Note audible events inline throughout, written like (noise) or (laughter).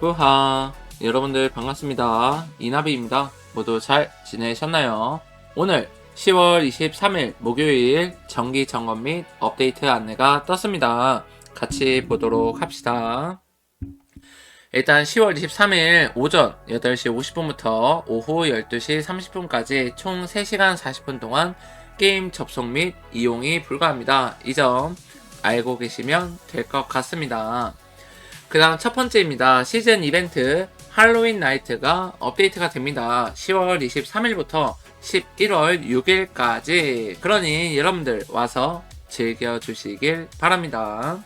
뿌하 여러분들 반갑습니다 이나비입니다 모두 잘 지내셨나요? 오늘 10월 23일 목요일 정기 점검 및 업데이트 안내가 떴습니다 같이 보도록 합시다 일단 10월 23일 오전 8시 50분부터 오후 12시 30분까지 총 3시간 40분 동안 게임 접속 및 이용이 불가합니다. 이 점 알고 계시면 될 것 같습니다. 그 다음 첫 번째입니다. 시즌 이벤트 할로윈 나이트가 업데이트가 됩니다. 10월 23일부터 11월 6일까지. 그러니 여러분들 와서 즐겨주시길 바랍니다.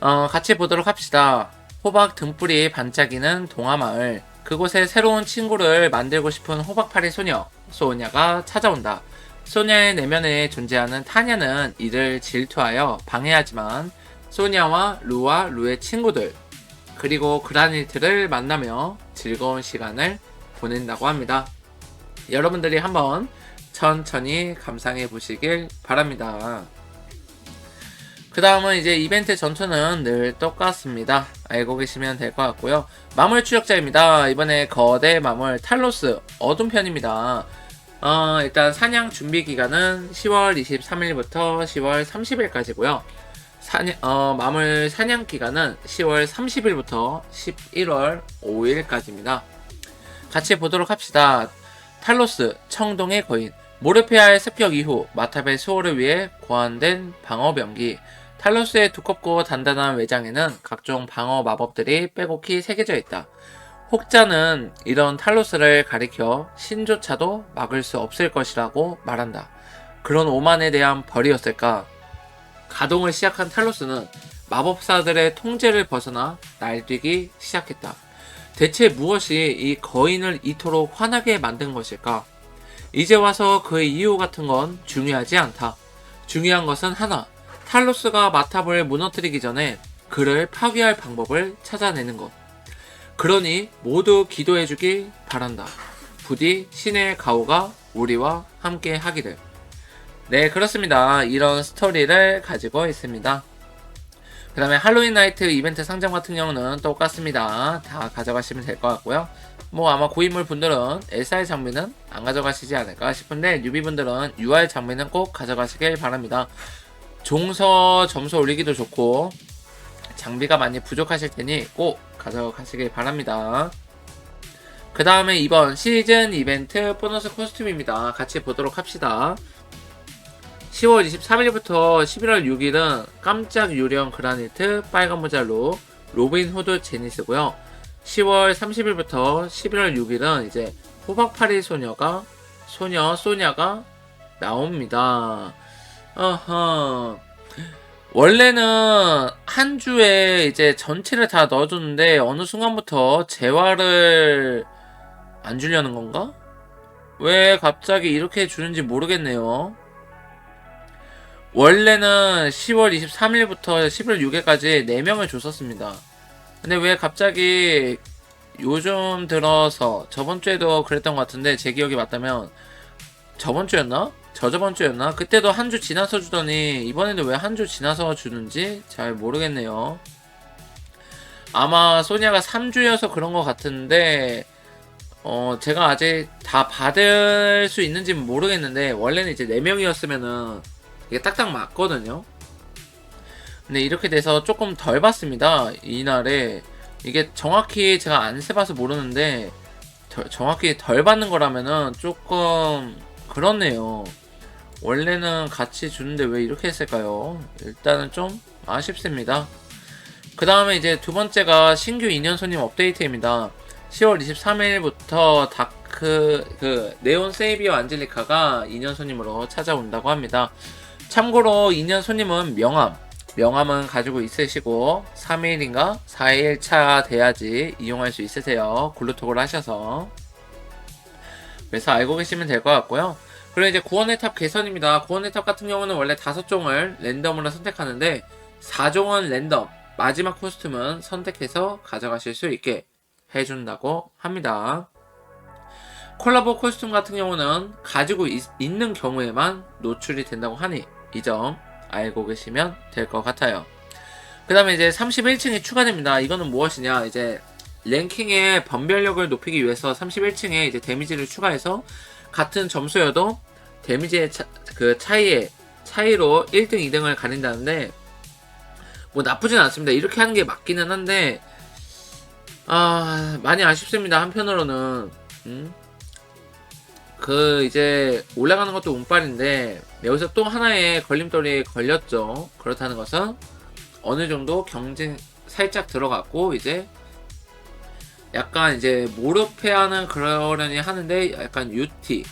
어, 같이 보도록 합시다. 호박 등불이 반짝이는 동화마을. 그곳에 새로운 친구를 만들고 싶은 호박파리 소녀, 소냐가 찾아온다. 소냐의 내면에 존재하는 타냐는 이를 질투하여 방해하지만 소냐와 루와 루의 친구들, 그리고 그라니트를 만나며 즐거운 시간을 보낸다고 합니다. 여러분들이 한번 천천히 감상해 보시길 바랍니다. 그 다음은 이제 이벤트 전투는 늘 똑같습니다. 알고 계시면 될 것 같고요. 마물 추적자입니다. 이번에 거대 마물 탈로스 어둠 편입니다. 어, 일단 사냥 준비 기간은 10월 23일부터 10월 30일까지고요. 사냥, 어, 마물 사냥 기간은 10월 30일부터 11월 5일까지입니다. 같이 보도록 합시다. 탈로스, 청동의 거인, 모르페아의 습격 이후 마탑의 수호를 위해 고안된 방어 병기, 탈로스의 두껍고 단단한 외장에는 각종 방어 마법들이 빼곡히 새겨져 있다. 혹자는 이런 탈로스를 가리켜 신조차도 막을 수 없을 것이라고 말한다. 그런 오만에 대한 벌이었을까? 가동을 시작한 탈로스는 마법사들의 통제를 벗어나 날뛰기 시작했다. 대체 무엇이 이 거인을 이토록 화나게 만든 것일까? 이제 와서 그의 이유 같은 건 중요하지 않다. 중요한 것은 하나. 탈로스가 마탑을 무너뜨리기 전에 그를 파괴할 방법을 찾아내는 것. 그러니 모두 기도해주기 바란다. 부디 신의 가오가 우리와 함께 하기를. 네, 그렇습니다. 이런 스토리를 가지고 있습니다. 그 다음에 할로윈 나이트 이벤트 상점 같은 경우는 똑같습니다. 다 가져가시면 될 것 같고요. 뭐 아마 고인물 분들은 SR 장비는 안 가져가시지 않을까 싶은데 뉴비 분들은 UR 장비는 꼭 가져가시길 바랍니다. 종서 점수 올리기도 좋고 장비가 많이 부족하실 테니 꼭 가져가시길 바랍니다. 그 다음에 이번 시즌 이벤트 보너스 코스튬입니다. 같이 보도록 합시다. 10월 23일부터 11월 6일은 깜짝 유령 그라니트 빨간 모자로 로빈 후드 제니스고요. 10월 30일부터 11월 6일은 이제 호박파리 소녀가 소녀 소냐가 나옵니다. 어허. 원래는 한 주에 이제 전체를 다 넣어줬는데 어느 순간부터 재화를 안 주려는 건가? 왜 갑자기 이렇게 주는지 모르겠네요. 원래는 10월 23일부터 11월 6일까지 4명을 줬었습니다. 근데 왜 갑자기 요즘 들어서 저번 주에도 그랬던 것 같은데 제 기억이 맞다면 저번 주였나? 저저번 주였나? 그때도 한 주 지나서 주더니 이번에도 왜 한 주 지나서 주는지 잘 모르겠네요. 아마 소니아가 3주여서 그런 것 같은데 어 제가 아직 다 받을 수 있는지 모르겠는데 원래는 이제 4명이었으면은 이게 딱딱 맞거든요. 근데 이렇게 돼서 조금 덜 받습니다. 이날에 이게 정확히 제가 안 세봐서 모르는데 덜- 정확히 덜 받는 거라면은 조금 그렇네요. 원래는 같이 주는데 왜 이렇게 했을까요? 일단은 좀 아쉽습니다. 그 다음에 이제 두 번째가 신규 2년 손님 업데이트입니다. 10월 23일부터 다 크그 네온 세이비어 안젤리카가 2년 손님으로 찾아온다고 합니다. 참고로 2년 손님은 명함, 명함은 가지고 있으시고 3일인가 4일 차 돼야지 이용할 수 있으세요. 글루톡을 하셔서. 그래서 알고 계시면 될 것 같고요. 그리고 이제 구원의 탑 개선입니다. 구원의 탑 같은 경우는 원래 다섯 종을 랜덤으로 선택하는데 4종은 랜덤, 마지막 코스튬은 선택해서 가져가실 수 있게 해준다고 합니다. 콜라보 코스튬 같은 경우는 가지고 있, 는 경우에만 노출이 된다고 하니 이 점 알고 계시면 될 것 같아요. 그 다음에 이제 31층이 추가됩니다. 이거는 무엇이냐, 이제 랭킹의 변별력을 높이기 위해서 31층에 이제 데미지를 추가해서 같은 점수여도 데미지의 차, 그 차이에 차이로 1등, 2등을 가린다는데 뭐 나쁘진 않습니다. 이렇게 하는 게 맞기는 한데 아 많이 아쉽습니다. 한편으로는 음? 그 이제 올라가는 것도 운빨인데 여기서 또 하나의 걸림돌이 걸렸죠. 그렇다는 것은 어느 정도 경쟁 살짝 들어갔고 이제 약간 이제 모르페아는 그러려니 하는데 약간 UT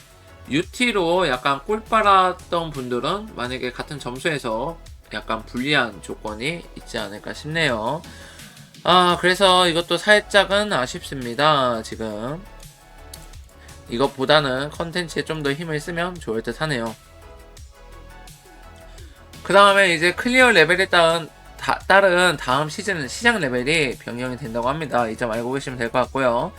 UT로 약간 꿀 빨았던 분들은 만약에 같은 점수에서 약간 불리한 조건이 있지 않을까 싶네요. 아 그래서 이것도 살짝은 아쉽습니다. 지금 이것보다는 컨텐츠에 좀 더 힘을 쓰면 좋을 듯 하네요. 그 다음에 이제 클리어 레벨에 따른, 다, 따른 다음 시즌은 시장 레벨이 변경이 된다고 합니다. 이 점 알고 계시면 될 것 같고요.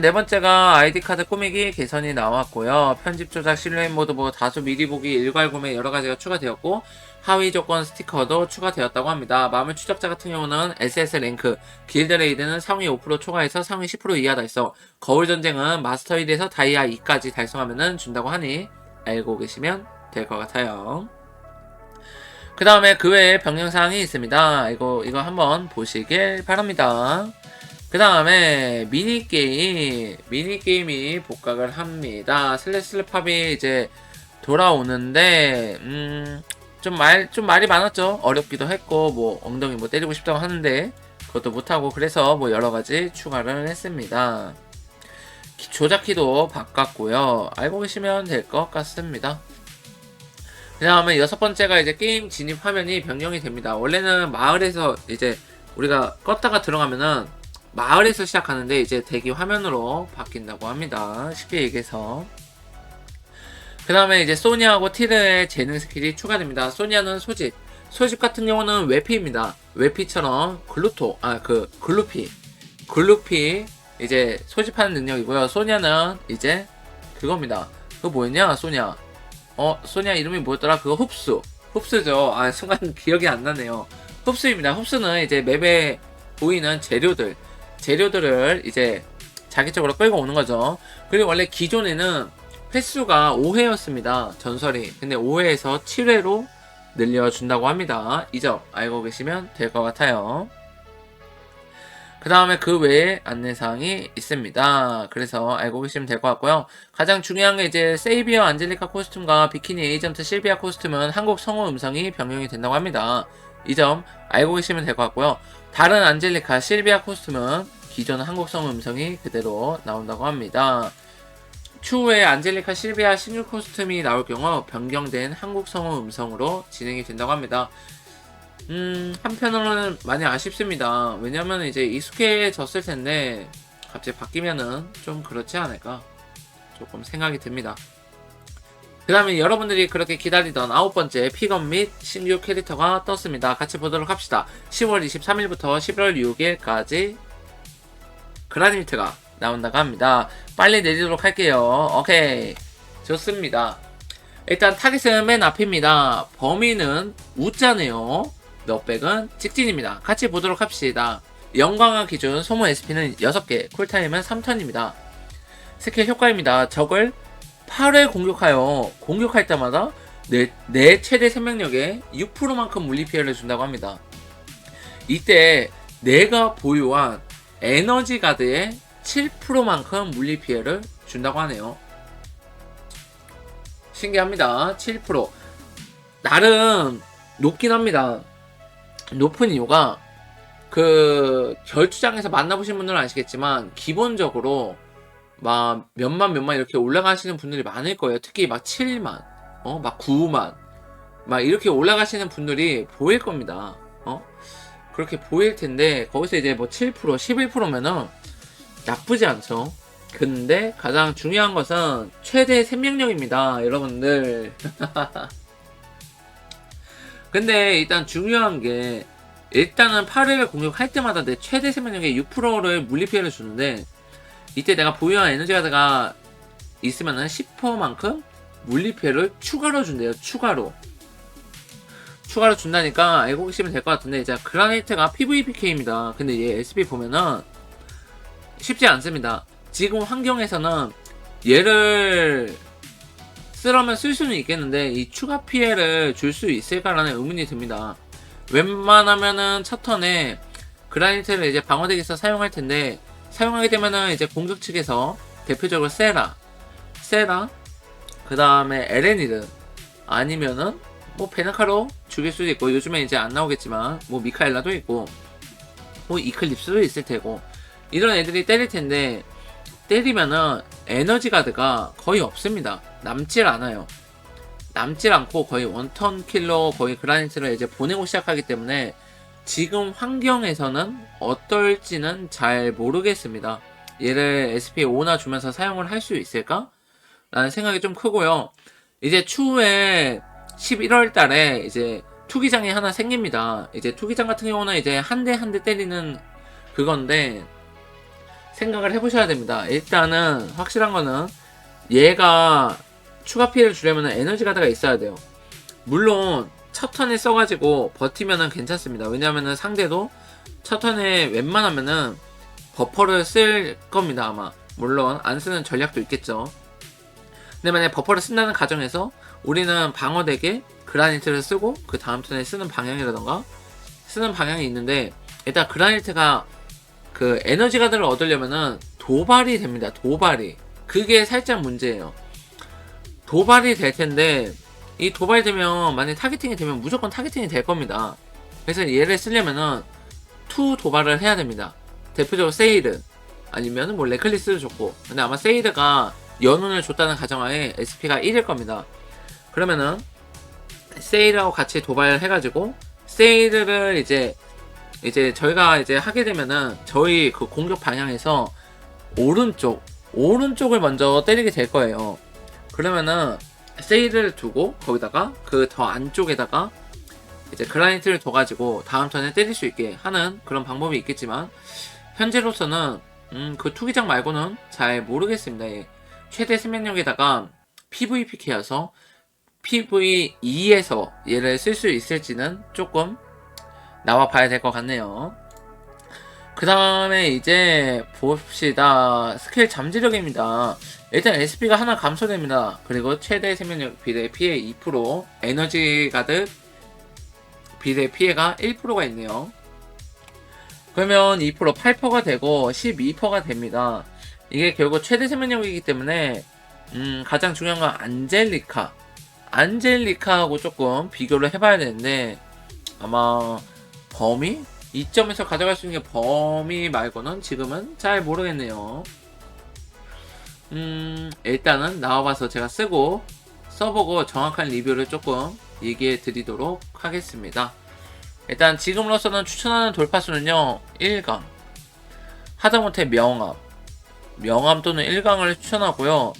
네 번째가 아이디 카드 꾸미기 개선이 나왔고요. 편집 조작 실루엣 모드 보 다소 미리 보기 일괄 구매 여러 가지가 추가되었고 하위 조건 스티커도 추가되었다고 합니다. 마물 추적자 같은 경우는 SS 랭크, 길드 레이드는 상위 5% 초과해서 상위 10% 이하 달성, 거울 전쟁은 마스터 1에서 다이아 2까지 달성하면 준다고 하니 알고 계시면 될 것 같아요. 그 다음에 그 외에 변경사항이 있습니다. 이거, 이거 한번 보시길 바랍니다. 그 다음에 미니게임, 미니게임이 복각을 합니다. 슬래시 팝이 이제 돌아오는데, 음, 좀 말, 좀 말이 많았죠. 어렵기도 했고, 뭐, 엉덩이 뭐 때리고 싶다고 하는데, 그것도 못하고, 그래서 뭐 여러 가지 추가를 했습니다. 키- 조작키도 바꿨고요. 알고 계시면 될 것 같습니다. 그 다음에 여섯 번째가 이제 게임 진입 화면이 변경이 됩니다. 원래는 마을에서 이제 우리가 껐다가 들어가면은 마을에서 시작하는데 이제 대기 화면으로 바뀐다고 합니다. 쉽게 얘기해서. 그 다음에 이제 소니아하고 티르의 재능 스킬이 추가됩니다. 소니아는 소집. 소집 같은 경우는 외피입니다. 외피처럼 글루토, 아, 그, 글루피. 글루피, 이제 소집하는 능력이고요. 소니아는 이제 그겁니다. 그거 뭐였냐, 소니아? 어, 소니아 이름이 뭐였더라? 그거 흡수. 흡수죠. 아, 순간 (laughs) 기억이 안 나네요. 흡수입니다. 흡수는 이제 맵에 보이는 재료들, 재료들을 이제 자기적으로 끌고 오는 거죠. 그리고 원래 기존에는 횟수가 5회였습니다. 전설이. 근데 5회에서 7회로 늘려준다고 합니다. 이 점 알고 계시면 될 것 같아요. 그 다음에 그 외에 안내사항이 있습니다. 그래서 알고 계시면 될 것 같고요. 가장 중요한 게 이제 세이비어 안젤리카 코스튬과 비키니 에이전트 실비아 코스튬은 한국 성우 음성이 변경이 된다고 합니다. 이 점 알고 계시면 될 것 같고요. 다른 안젤리카 실비아 코스튬은 기존 한국 성우 음성이 그대로 나온다고 합니다. 추후에 안젤리카 실비아 신규 코스튬이 나올 경우 변경된 한국 성우 음성으로 진행이 된다고 합니다. 음, 한편으로는 많이 아쉽습니다. 왜냐면 이제 익숙해졌을 텐데, 갑자기 바뀌면은 좀 그렇지 않을까. 조금 생각이 듭니다. 그 다음에 여러분들이 그렇게 기다리던 아홉 번째 픽업 및 신규 캐릭터가 떴습니다. 같이 보도록 합시다. 10월 23일부터 11월 6일까지 그라니미트가 나온다고 합니다. 빨리 내리도록 할게요. 오케이. 좋습니다. 일단 타겟은 맨 앞입니다. 범위는 우자네요. 몇백은 직진입니다. 같이 보도록 합시다. 영광화 기준 소모 SP는 6개, 쿨타임은 3턴입니다. 스킬 효과입니다. 적을 8회 공격하여 공격할 때마다 내, 내 최대 생명력의 6%만큼 물리 피해를 준다고 합니다. 이때 내가 보유한 에너지 가드의 7%만큼 물리 피해를 준다고 하네요. 신기합니다. 7%. 나름 높긴 합니다. 높은 이유가 그 결투장에서 만나보신 분들은 아시겠지만 기본적으로 막 몇만 몇만 이렇게 올라가시는 분들이 많을 거예요. 특히 막 7만, 어, 막 9만, 막 이렇게 올라가시는 분들이 보일 겁니다. 어, 그렇게 보일 텐데 거기서 이제 뭐 7%, 11%면은 나쁘지 않죠. 근데 가장 중요한 것은 최대 생명력입니다, 여러분들. (laughs) 근데 일단 중요한 게 일단은 8회를 공격할 때마다 내 최대 생명력의 6%를 물리 피해를 주는데 이때 내가 보유한 에너지 가드가 있으면은 10%만큼 물리 피해를 추가로 준대요. 추가로. 추가로 준다니까 알고 계시면 될 것 같은데 이제 그라나이트가 PVPK입니다. 근데 얘 SP 보면은 쉽지 않습니다. 지금 환경에서는 얘를 쓰려면 쓸 수는 있겠는데 이 추가 피해를 줄 수 있을까라는 의문이 듭니다. 웬만하면은 첫 턴에 그라니트를 이제 방어덱에서 사용할 텐데 사용하게 되면은 이제 공격 측에서 대표적으로 세라, 세라, 그 다음에 에레니드 아니면은 뭐 베나카로 죽일 수도 있고 요즘에 이제 안 나오겠지만 뭐 미카엘라도 있고 뭐 이클립스도 있을 테고 이런 애들이 때릴 텐데 때리면은 에너지 가드가 거의 없습니다. 남질 않아요. 남질 않고 거의 원턴 킬러 거의 그라니트를 이제 보내고 시작하기 때문에 지금 환경에서는 어떨지는 잘 모르겠습니다. 얘를 SP 5나 주면서 사용을 할 수 있을까? 라는 생각이 좀 크고요. 이제 추후에 11월 달에 이제 투기장이 하나 생깁니다. 이제 투기장 같은 경우는 이제 한 대 한 대 때리는 그건데 생각을 해보셔야 됩니다. 일단은 확실한 거는 얘가 추가 피해를 주려면 에너지 가드가 있어야 돼요. 물론 첫 턴에 써가지고 버티면은 괜찮습니다. 왜냐면은 상대도 첫 턴에 웬만하면은 버퍼를 쓸 겁니다 아마. 물론 안 쓰는 전략도 있겠죠. 근데 만약 버퍼를 쓴다는 가정에서 우리는 방어덱에 그라니트를 쓰고 그 다음 턴에 쓰는 방향이라던가 쓰는 방향이 있는데 일단 그라니트가 그 에너지 가드를 얻으려면은 도발이 됩니다. 도발이. 그게 살짝 문제예요. 도발이 될 텐데 이 도발이 되면 만약 타겟팅이 되면 무조건 타겟팅이 될 겁니다. 그래서 얘를 쓰려면은 투 도발을 해야 됩니다. 대표적으로 세이르 아니면 뭐 레클리스를 줬고 근데 아마 세이르가 연운을 줬다는 가정하에 SP가 1일 겁니다. 그러면은 세이르하고 같이 도발을 해가지고 세이르를 이제 이제 저희가 이제 하게 되면은 저희 그 공격 방향에서 오른쪽 오른쪽을 먼저 때리게 될 거예요. 그러면은 세일을 두고 거기다가 그 더 안쪽에다가 이제 그라니트를 둬가지고 다음 턴에 때릴 수 있게 하는 그런 방법이 있겠지만 현재로서는 음, 그 투기장 말고는 잘 모르겠습니다. 예. 최대 생명력에다가 PVPK여서 PV2에서 얘를 쓸 수 있을지는 조금 나와 봐야 될 것 같네요. 그 다음에 이제 봅시다. 스킬 잠재력입니다. 일단 SP가 하나 감소됩니다. 그리고 최대 생명력 비례 피해 2%, 에너지 가드 비례 피해가 1%가 있네요. 그러면 2% 8%가 되고 12%가 됩니다. 이게 결국 최대 생명력이기 때문에 음, 가장 중요한 건 안젤리카. 안젤리카하고 조금 비교를 해봐야 되는데 아마 범위? 이점에서 가져갈 수 있는 게 범위 말고는 지금은 잘 모르겠네요. 음, 일단은 나와봐서 제가 쓰고 써보고 정확한 리뷰를 조금 얘기해 드리도록 하겠습니다. 일단 지금으로서는 추천하는 돌파수는요, 1강. 하다못해 명암. 명암 또는 1강을 추천하고요.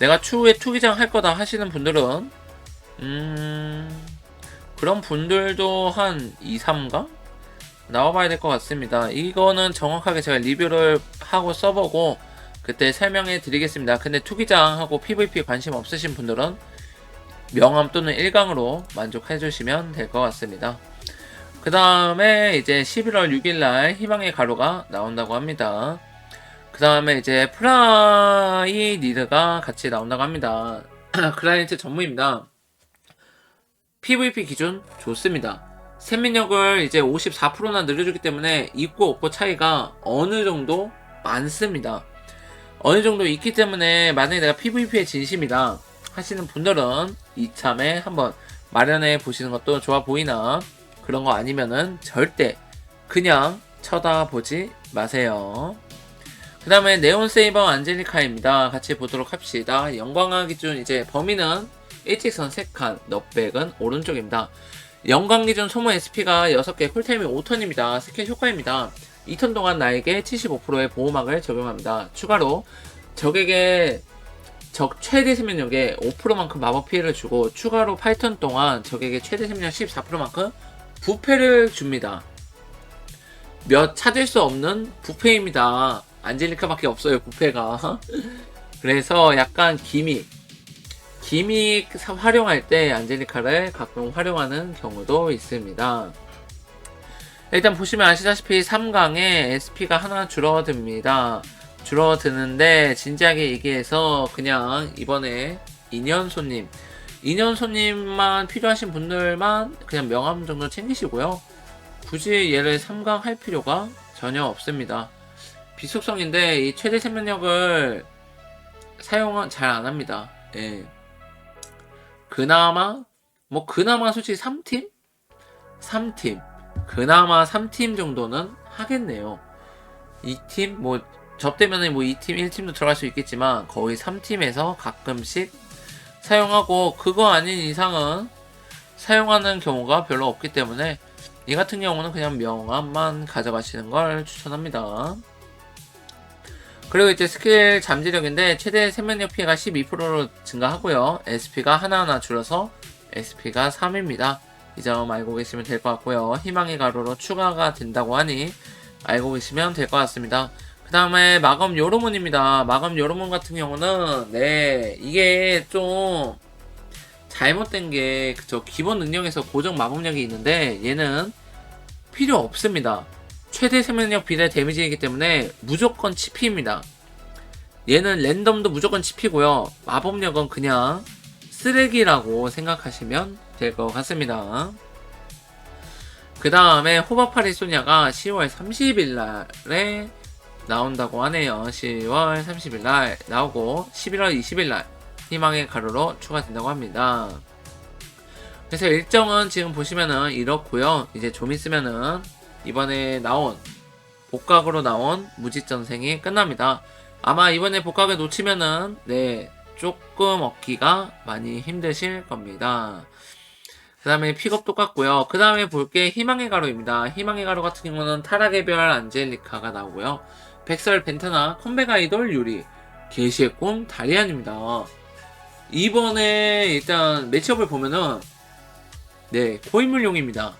내가 추후에 투기장 할 거다 하시는 분들은, 음, 그런 분들도 한 2, 3강? 나와봐야 될 것 같습니다. 이거는 정확하게 제가 리뷰를 하고 써보고 그때 설명해 드리겠습니다. 근데 투기장하고 PVP 관심 없으신 분들은 명함 또는 1강으로 만족해 주시면 될 것 같습니다. 그 다음에 이제 11월 6일날 희망의 가루가 나온다고 합니다. 그 다음에 이제 프라이 니드가 같이 나온다고 합니다. (clears throat) 클라이언트 전무입니다. PVP 기준 좋습니다. 생명력을 이제 54%나 늘려주기 때문에 있고 없고 차이가 어느 정도 많습니다. 어느 정도 있기 때문에 만약에 내가 PVP에 진심이다 하시는 분들은 이참에 한번 마련해 보시는 것도 좋아 보이나 그런 거 아니면은 절대 그냥 쳐다보지 마세요. 그 다음에 네온 세이버 안젤리카입니다. 같이 보도록 합시다. 영광화 기준 이제 범위는 일직선 3칸, 넉백은 오른쪽입니다. 영광 기준 소모 SP가 6개, 쿨타임이 5턴입니다. 스킬 효과입니다. 2턴 동안 나에게 75%의 보호막을 적용합니다. 추가로 적에게 적 최대 생명력의 5%만큼 마법 피해를 주고 추가로 8턴 동안 적에게 최대 생명력 14%만큼 부패를 줍니다. 몇 찾을 수 없는 부패입니다. 안젤리카밖에 없어요, 부패가. (laughs) 그래서 약간 기믹. 기믹 사- 활용할 때 안젤리카를 가끔 활용하는 경우도 있습니다. 일단 보시면 아시다시피 3강에 SP가 하나 줄어듭니다. 줄어드는데 진지하게 얘기해서 그냥 이번에 2년 손님 2년 손님만 필요하신 분들만 그냥 명함 정도 챙기시고요. 굳이 얘를 3강 할 필요가 전혀 없습니다. 비속성인데 이 최대 생명력을 사용은 잘 안 합니다. 예. 그나마 뭐 그나마 솔직히 3팀? 3팀. 그나마 3팀 정도는 하겠네요. 2팀 뭐 접대면은 뭐 2팀, 1팀도 들어갈 수 있겠지만 거의 3팀에서 가끔씩 사용하고 그거 아닌 이상은 사용하는 경우가 별로 없기 때문에 이 같은 경우는 그냥 명함만 가져가시는 걸 추천합니다. 그리고 이제 스킬 잠재력인데 최대 생명력 피해가 12%로 증가하고요. SP가 하나하나 줄어서 SP가 3입니다. 이 점 알고 계시면 될 것 같고요. 희망의 가루로 추가가 된다고 하니 알고 계시면 될 것 같습니다. 그 다음에 마검 요로몬입니다. 마검 요로몬 같은 경우는 네 이게 좀 잘못된 게 그저 기본 능력에서 고정 마법력이 있는데 얘는 필요 없습니다. 최대 생명력 비례 데미지이기 때문에 무조건 치피입니다. 얘는 랜덤도 무조건 치피고요. 마법력은 그냥 쓰레기라고 생각하시면 될 것 같습니다. 그 다음에 호바파리 소냐가 10월 30일 날에 나온다고 하네요. 10월 30일 날 나오고 11월 20일 날 희망의 가루로 추가된다고 합니다. 그래서 일정은 지금 보시면은 이렇고요. 이제 좀 있으면은 이번에 나온 복각으로 나온 무지전생이 끝납니다. 아마 이번에 복각을 놓치면은 네 조금 얻기가 많이 힘드실 겁니다. 그 다음에 픽업 똑같고요. 그 다음에 볼 게 희망의 가루입니다. 희망의 가루 같은 경우는 타락의 별 안젤리카가 나오고요. 백설 벤타나 컴백 아이돌 유리 게시의 꿈 다리안입니다. 이번에 일단 매치업을 보면은 네 고인물용입니다.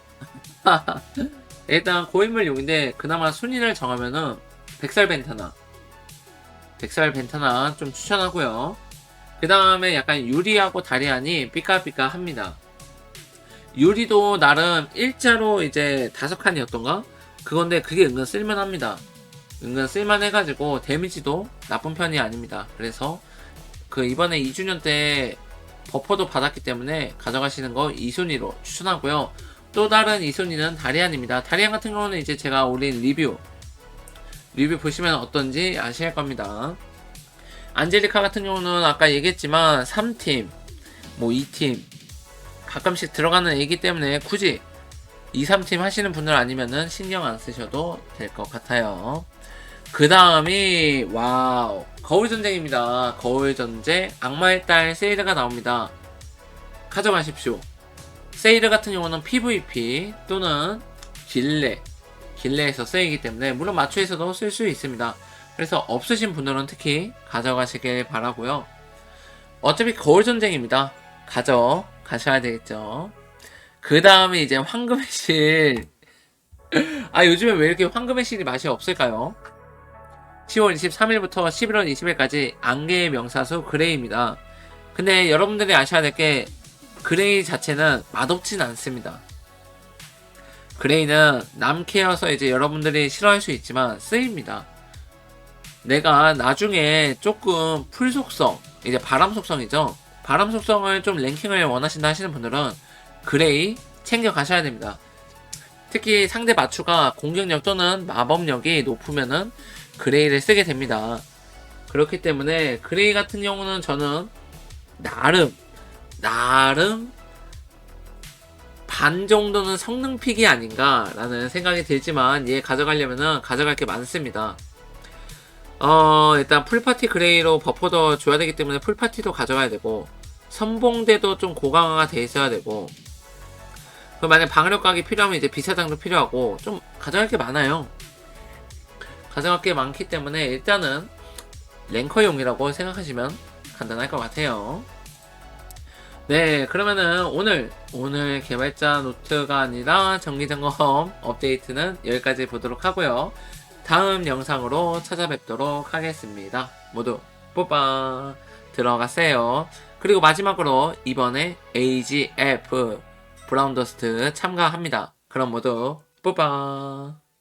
(laughs) 일단 고인물 용인데 그나마 순위를 정하면은 백설 벤타나 백설 벤타나 좀 추천하고요. 그 다음에 약간 유리하고 다리안이 삐까삐까 합니다. 유리도 나름 일자로 이제 다섯 칸이었던가? 그건데 그게 은근 쓸만합니다. 은근 쓸만해가지고 데미지도 나쁜 편이 아닙니다. 그래서 그 이번에 2주년 때 버퍼도 받았기 때문에 가져가시는 거 2순위로 추천하고요. 또 다른 2순위는 다리안입니다. 다리안 같은 경우는 이제 제가 올린 리뷰 리뷰 보시면 어떤지 아실 겁니다. 안젤리카 같은 경우는 아까 얘기했지만 3팀, 뭐 2팀 가끔씩 들어가는 애기 때문에 굳이 2, 3팀 하시는 분들 아니면은 신경 안 쓰셔도 될 것 같아요. 그 다음이 와우 거울전쟁입니다. 거울전쟁 악마의 딸 세일가 나옵니다. 가져가십시오. 세일 같은 경우는 PVP 또는 길레 길레에서 쓰이기 때문에 물론 마추에서도 쓸 수 있습니다. 그래서 없으신 분들은 특히 가져가시길 바라고요. 어차피 거울 전쟁입니다. 가져 가셔야 되겠죠. 그 다음에 이제 황금의 실. (laughs) 아 요즘에 왜 이렇게 황금의 실이 맛이 없을까요? 10월 23일부터 11월 20일까지 안개의 명사수 그레이입니다. 근데 여러분들이 아셔야 될 게 그레이 자체는 맛없진 않습니다. 그레이는 남캐여서 이제 여러분들이 싫어할 수 있지만 쓰입니다. 내가 나중에 조금 풀 속성, 이제 바람 속성이죠. 바람 속성을 좀 랭킹을 원하신다 하시는 분들은 그레이 챙겨 가셔야 됩니다. 특히 상대 마추가 공격력 또는 마법력이 높으면은 그레이를 쓰게 됩니다. 그렇기 때문에 그레이 같은 경우는 저는 나름 나름 반 정도는 성능 픽이 아닌가라는 생각이 들지만 얘 가져가려면은 가져갈 게 많습니다. 어 일단 풀파티 그레이로 버퍼도 줘야 되기 때문에 풀파티도 가져가야 되고 선봉대도 좀 고강화가 돼 있어야 되고 그 만약 방어력 각이 필요하면 이제 비사장도 필요하고 좀 가져갈 게 많아요. 가져갈 게 많기 때문에 일단은 랭커용이라고 생각하시면 간단할 것 같아요. 네, 그러면은 오늘 오늘 개발자 노트가 아니라 정기점검 업데이트는 여기까지 보도록 하고요. 다음 영상으로 찾아뵙도록 하겠습니다. 모두 뽀빠 들어가세요. 그리고 마지막으로 이번에 AGF 브라운더스트 참가합니다. 그럼 모두 뿌빠